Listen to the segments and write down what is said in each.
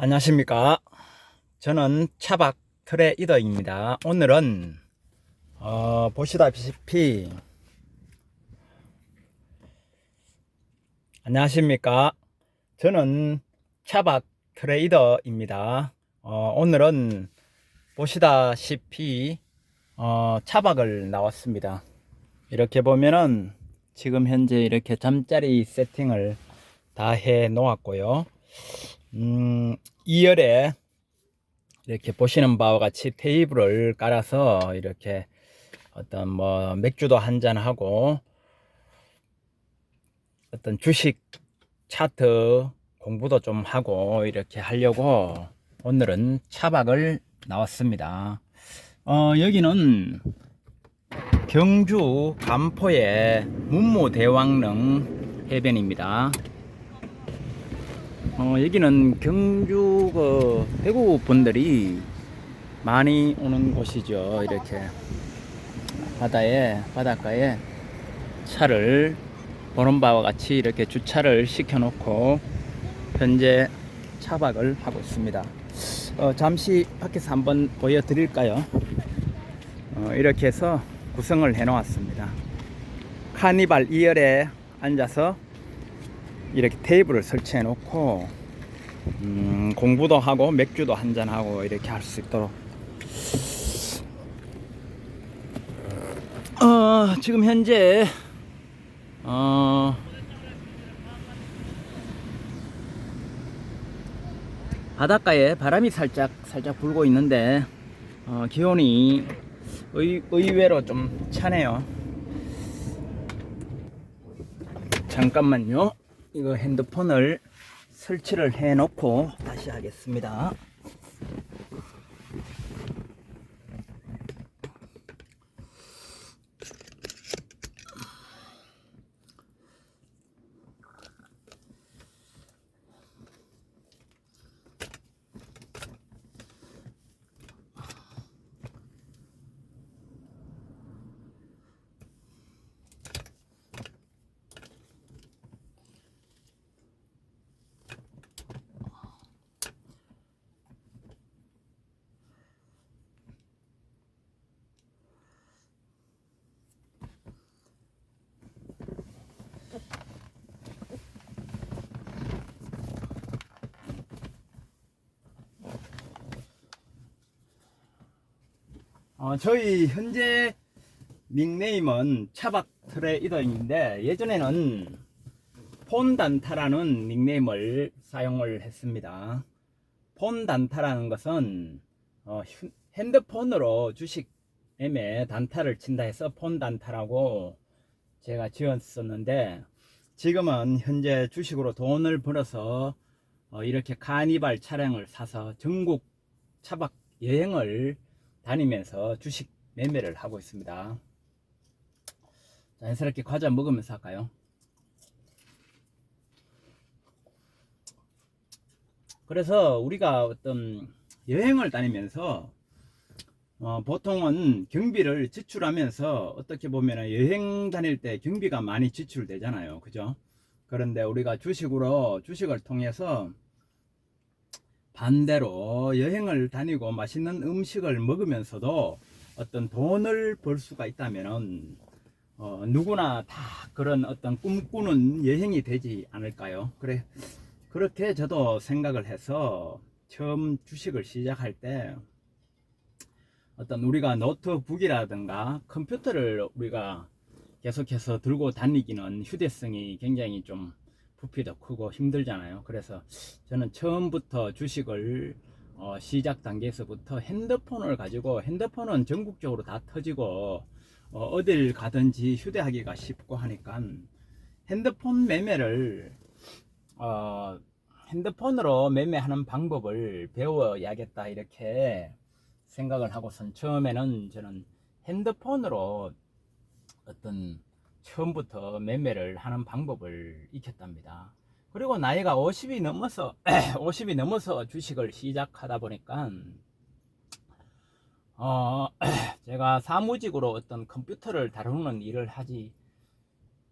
안녕하십니까. 저는 차박 트레이더입니다. 오늘은, 어, 보시다시피, 안녕하십니까. 저는 차박 트레이더입니다. 어, 오늘은 보시다시피, 어, 차박을 나왔습니다. 이렇게 보면은 지금 현재 이렇게 잠자리 세팅을 다 해 놓았고요. 음, 2열에 이렇게 보시는 바와 같이 테이블을 깔아서 이렇게 어떤 뭐 맥주도 한잔 하고 어떤 주식 차트 공부도 좀 하고 이렇게 하려고 오늘은 차박을 나왔습니다. 어, 여기는 경주 간포의 문무대왕릉 해변입니다. 어, 여기는 경주 그 대구 분들이 많이 오는 곳이죠. 이렇게 바다에 바닷가에 차를 보는 바와 같이 이렇게 주차를 시켜놓고 현재 차박을 하고 있습니다. 어, 잠시 밖에서 한번 보여드릴까요? 어, 이렇게 해서 구성을 해놓았습니다. 카니발 2열에 앉아서 이렇게 테이블을 설치해 놓고 음, 공부도 하고 맥주도 한잔 하고 이렇게 할 수 있도록 어, 지금 현재 어, 바닷가에 바람이 살짝 살짝 불고 있는데 어, 기온이 의, 의외로 좀 차네요. 잠깐만요. 이거 핸드폰을 설치를 해 놓고 다시 하겠습니다. 어, 저희 현재 닉네임은 차박 트레이더인데 예전에는 폰단타라는 닉네임을 사용을 했습니다. 폰단타라는 것은 어, 휴- 핸드폰으로 주식 매매 단타를 친다 해서 폰단타라고 제가 지었었는데 지금은 현재 주식으로 돈을 벌어서 어, 이렇게 카니발 차량을 사서 전국 차박 여행을 다니면서 주식 매매를 하고 있습니다. 자연스럽게 과자 먹으면서 할까요? 그래서 우리가 어떤 여행을 다니면서 어, 보통은 경비를 지출하면서 어떻게 보면 여행 다닐 때 경비가 많이 지출되잖아요. 그죠? 그런데 우리가 주식으로 주식을 통해서 반대로 여행을 다니고 맛있는 음식을 먹으면서도 어떤 돈을 벌 수가 있다면은 어, 누구나 다 그런 어떤 꿈꾸는 여행이 되지 않을까요? 그래 그렇게 저도 생각을 해서 처음 주식을 시작할 때 어떤 우리가 노트북이라든가 컴퓨터를 우리가 계속해서 들고 다니기는 휴대성이 굉장히 좀 부피도 크고 힘들잖아요. 그래서 저는 처음부터 주식을 어, 시작 단계에서부터 핸드폰을 가지고 핸드폰은 전국적으로 다 터지고 어, 딜 가든지 휴대하기가 쉽고 하니까 핸드폰 매매를 어, 핸드폰으로 매매하는 방법을 배워야겠다 이렇게 생각을 하고선 처음에는 저는 핸드폰으로 어떤 처음부터 매매를 하는 방법을 익혔답니다. 그리고 나이가 50이 넘어서 50이 넘어서 주식을 시작하다 보니까 어 제가 사무직으로 어떤 컴퓨터를 다루는 일을 하지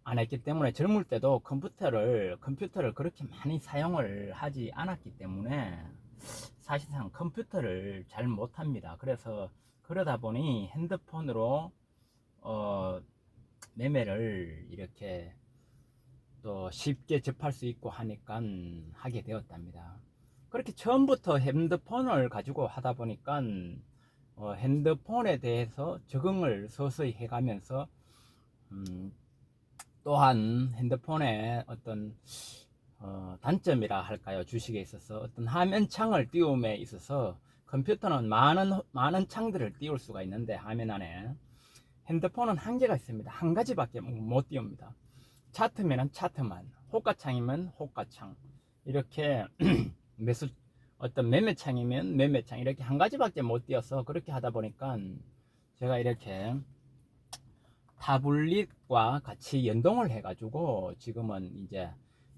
안 했기 때문에 젊을 때도 컴퓨터를 컴퓨터를 그렇게 많이 사용을 하지 않았기 때문에 사실상 컴퓨터를 잘 못합니다. 그래서 그러다 보니 핸드폰으로 어, 매매를 이렇게 또 쉽게 접할 수 있고 하니까 하게 되었답니다. 그렇게 처음부터 핸드폰을 가지고 하다 보니까 어, 핸드폰에 대해서 적응을 서서히 해가면서 음, 또한 핸드폰의 어떤 어, 단점이라 할까요 주식에 있어서 어떤 화면 창을 띄움에 있어서 컴퓨터는 많은 많은 창들을 띄울 수가 있는데 화면 안에 핸드폰은 한계가 있습니다. 한 가지밖에 못 띄웁니다. 차트면은 차트만 호가창이면 호가창. 이렇게 매수 어떤 매매창이면 매매창. 이렇게 한 가지밖에 못 띄어서 그렇게 하다 보니까 제가 이렇게 타블릿과 같이 연동을 해가지고 지금은 이제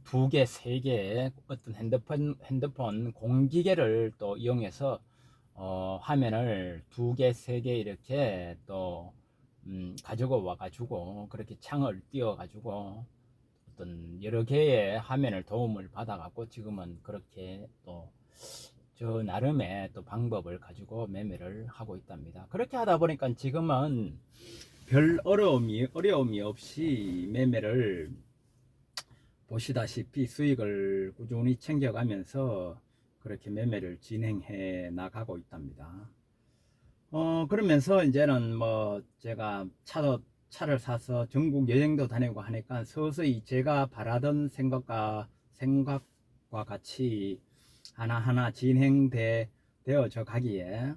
두 개, 세 개의 어떤 핸드폰, 핸드폰 공기계를 또 이용해서 어, 화면을 두 개, 세 개 이렇게 또 음, 가지고 와가지고 그렇게 창을 띄워가지고 어떤 여러 개의 화면을 도움을 받아갖고 지금은 그렇게 또 저 나름의 또 방법을 가지고 매매를 하고 있답니다. 그렇게 하다 보니까 지금은 별 어려움이 어려움이 없이 매매를 보시다시피 수익을 꾸준히 챙겨가면서 그렇게 매매를 진행해 나가고 있답니다. 어 그러면서 이제는 뭐 제가 차도 차를 사서 전국 여행도 다니고 하니까 서서히 제가 바라던 생각과 생각과 같이 하나하나 진행돼 되어져 가기에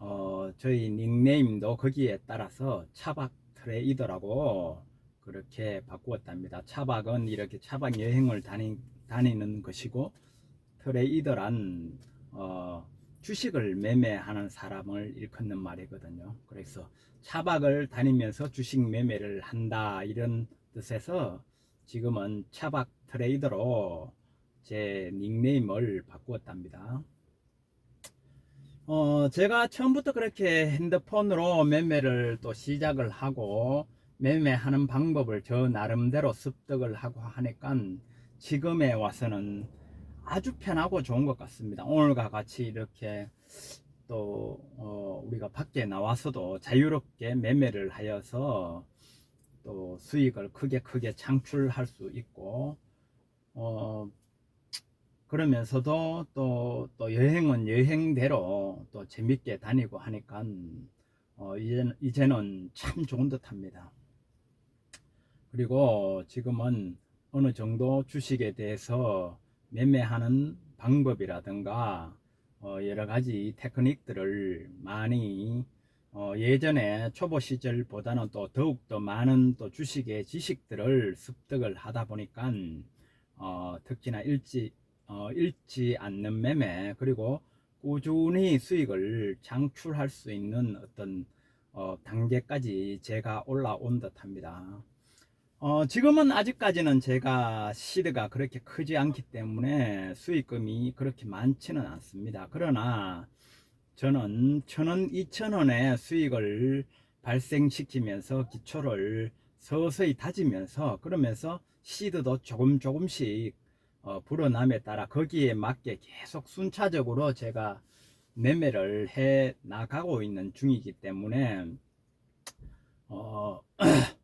어, 저희 닉네임도 거기에 따라서 차박 트레이더라고 그렇게 바꾸었답니다. 차박은 이렇게 차박 여행을 다니, 다니는 것이고 트레이더란 어, 주식을 매매하는 사람을 일컫는 말이거든요. 그래서 차박을 다니면서 주식 매매를 한다 이런 뜻에서 지금은 차박 트레이더로 제 닉네임을 바꾸었답니다. 어, 제가 처음부터 그렇게 핸드폰으로 매매를 또 시작을 하고 매매하는 방법을 저 나름대로 습득을 하고 하니까 지금에 와서는 아주 편하고 좋은 것 같습니다. 오늘과 같이 이렇게 또 어, 우리가 밖에 나와서도 자유롭게 매매를 하여서 또 수익을 크게 크게 창출할 수 있고 어, 그러면서도 또, 또 여행은 여행대로 또 재밌게 다니고 하니까 어, 이제는, 이제는 참 좋은 듯 합니다. 그리고 지금은 어느 정도 주식에 대해서 매매하는 방법이라든가 어, 여러 가지 테크닉들을 많이 어, 예전에 초보 시절보다는 또 더욱 더 많은 또 주식의 지식들을 습득을 하다 보니까 어, 특히나 일찍 어, 잃지 않는 매매 그리고 꾸준히 수익을 창출할 수 있는 어떤 어, 단계까지 제가 올라온 듯합니다. 어, 지금은 아직까지는 제가 시드가 그렇게 크지 않기 때문에 수익금이 그렇게 많지는 않습니다. 그러나 저는 천원, 이천원의 수익을 발생시키면서 기초를 서서히 다지면서 그러면서 시드도 조금 조금씩 어, 불어남에 따라 거기에 맞게 계속 순차적으로 제가 매매를 해 나가고 있는 중이기 때문에 어,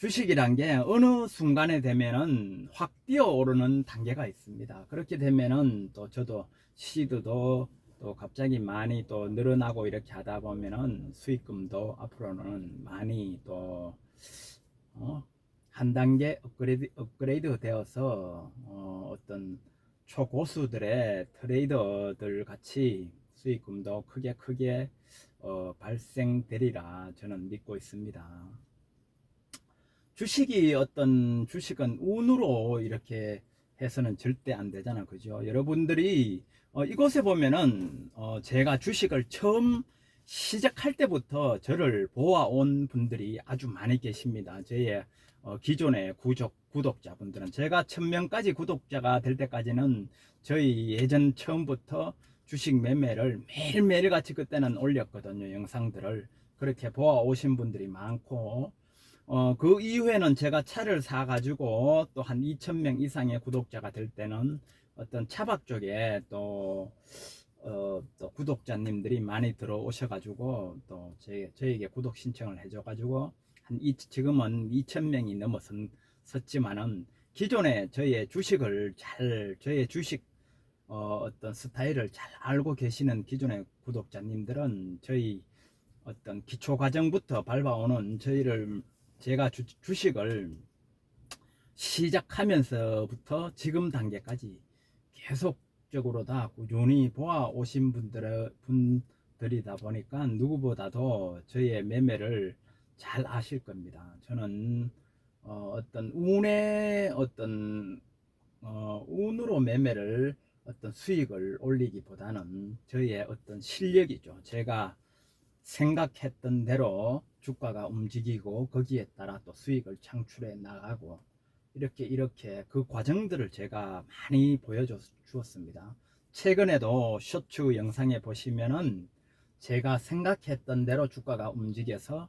주식이란 게 어느 순간에 되면은 확 뛰어오르는 단계가 있습니다. 그렇게 되면은 또 저도 시드도 또 갑자기 많이 또 늘어나고 이렇게 하다 보면은 수익금도 앞으로는 많이 또 어, 한 단계 업그레이드, 업그레이드 되어서 어, 떤 초고수들의 트레이더들 같이 수익금도 크게 크게 어, 발생되리라 저는 믿고 있습니다. 주식이 어떤 주식은 운으로 이렇게 해서는 절대 안 되잖아. 그죠? 여러분들이 어, 이곳에 보면은 어, 제가 주식을 처음 시작할 때부터 저를 보아온 분들이 아주 많이 계십니다. 저의 어, 기존의 구독, 구독자분들은. 제가 천명까지 구독자가 될 때까지는 저희 예전 처음부터 주식 매매를 매일매일 같이 그때는 올렸거든요 영상들을. 그렇게 보아 오신 분들이 많고 어, 그 이후에는 제가 차를 사 가지고 또 한 2,000명 이상의 구독자가 될 때는 어떤 차박 쪽에 또, 어, 또 구독자님들이 많이 들어오셔가지고 또 제, 저에게 구독 신청을 해줘가지고 한 이, 지금은 2,000명이 넘어섰지만은 기존에 저의 주식을 잘, 저의 주식 어, 어떤 스타일을 잘 알고 계시는 기존의 구독자님들은 저희 어떤 기초 과정부터 밟아오는 저희를 제가 주, 주식을 시작하면서부터 지금 단계까지 계속적으로 다 꾸준히 보아 오신 분들 분들이다 보니까 누구보다도 저희의 매매를 잘 아실 겁니다. 저는 어, 어떤 운의 어떤 어, 운으로 매매를 어떤 수익을 올리기보다는 저희의 어떤 실력이죠. 제가 생각했던 대로 주가가 움직이고 거기에 따라 또 수익을 창출해 나가고 이렇게 이렇게 그 과정들을 제가 많이 보여주었습니다. 최근에도 쇼츠 영상에 보시면은 제가 생각했던 대로 주가가 움직여서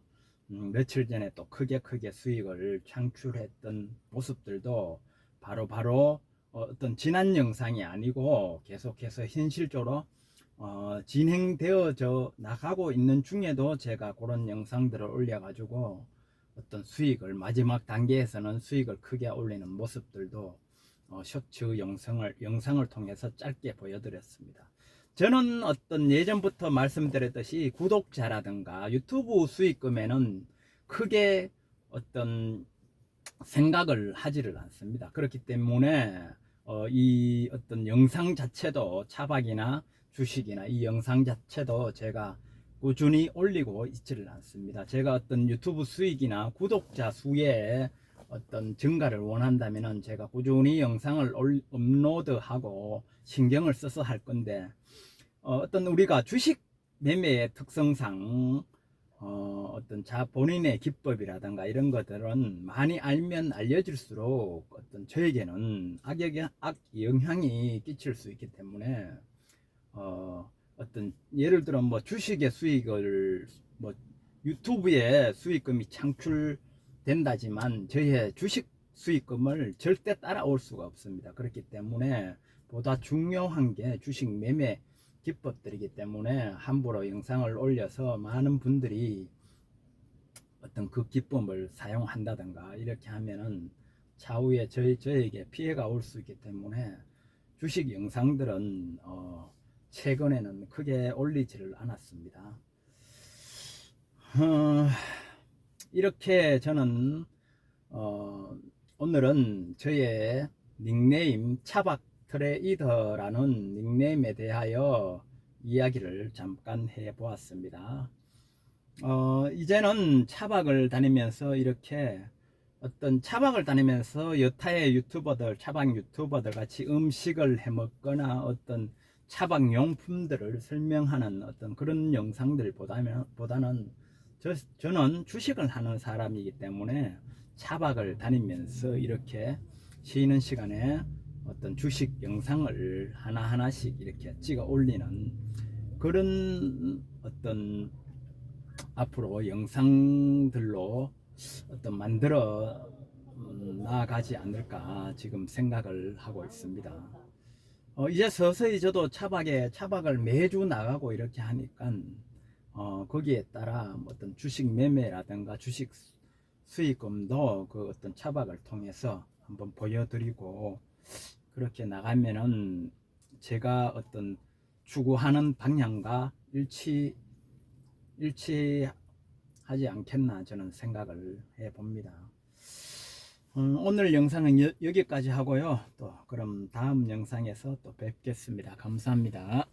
음, 며칠 전에 또 크게 크게 수익을 창출했던 모습들도 바로 바로 어, 어떤 지난 영상이 아니고 계속해서 현실적으로 어, 진행되어져 나가고 있는 중에도 제가 그런 영상들을 올려가지고 어떤 수익을 마지막 단계에서는 수익을 크게 올리는 모습들도 어, 쇼츠 영상을 영상을 통해서 짧게 보여드렸습니다. 저는 어떤 예전부터 말씀드렸듯이 구독자라든가 유튜브 수익금에는 크게 어떤 생각을 하지를 않습니다. 그렇기 때문에 어, 이 어떤 영상 자체도 차박이나 주식이나 이 영상 자체도 제가 꾸준히 올리고 있지를 않습니다. 제가 어떤 유튜브 수익이나 구독자 수의 어떤 증가를 원한다면은 제가 꾸준히 영상을 올, 업로드하고 신경을 써서 할 건데 어, 어떤 우리가 주식 매매의 특성상 어, 어떤 자 본인의 기법이라든가 이런 것들은 많이 알면 알려질수록 어떤 저에게는 악영, 악 영향이 끼칠 수 있기 때문에 어, 어떤 예를 들어 뭐 주식의 수익을 뭐 유튜브에 수익금이 창출된다지만 저희의 주식 수익금을 절대 따라올 수가 없습니다. 그렇기 때문에 보다 중요한 게 주식 매매 기법들이기 때문에 함부로 영상을 올려서 많은 분들이 어떤 그 기법을 사용한다든가 이렇게 하면은 차후에 저희, 저에게 피해가 올 수 있기 때문에 주식 영상들은 어, 최근에는 크게 올리지를 않았습니다. 어, 이렇게 저는 어, 오늘은 저의 닉네임 차박 트레이더라는 닉네임에 대하여 이야기를 잠깐 해 보았습니다. 어, 이제는 차박을 다니면서 이렇게 어떤 차박을 다니면서 여타의 유튜버들, 차박 유튜버들 같이 음식을 해 먹거나 어떤 차박 용품들을 설명하는 어떤 그런 영상들보다는 보다는 저, 저는 주식을 하는 사람이기 때문에 차박을 다니면서 이렇게 쉬는 시간에 어떤 주식 영상을 하나하나씩 이렇게 찍어 올리는 그런 어떤 앞으로 영상들로 어떤 만들어 음, 나아가지 않을까 지금 생각을 하고 있습니다. 어, 이제 서서히 저도 차박에 차박을 매주 나가고 이렇게 하니까 어, 거기에 따라 뭐 어떤 주식 매매라든가 주식 수익금도 그 어떤 차박을 통해서 한번 보여드리고 그렇게 나가면은 제가 어떤 추구하는 방향과 일치 일치하지 않겠나 저는 생각을 해 봅니다. 음, 오늘 영상은 여, 여기까지 하고요. 또 그럼 다음 영상에서 또 뵙겠습니다. 감사합니다.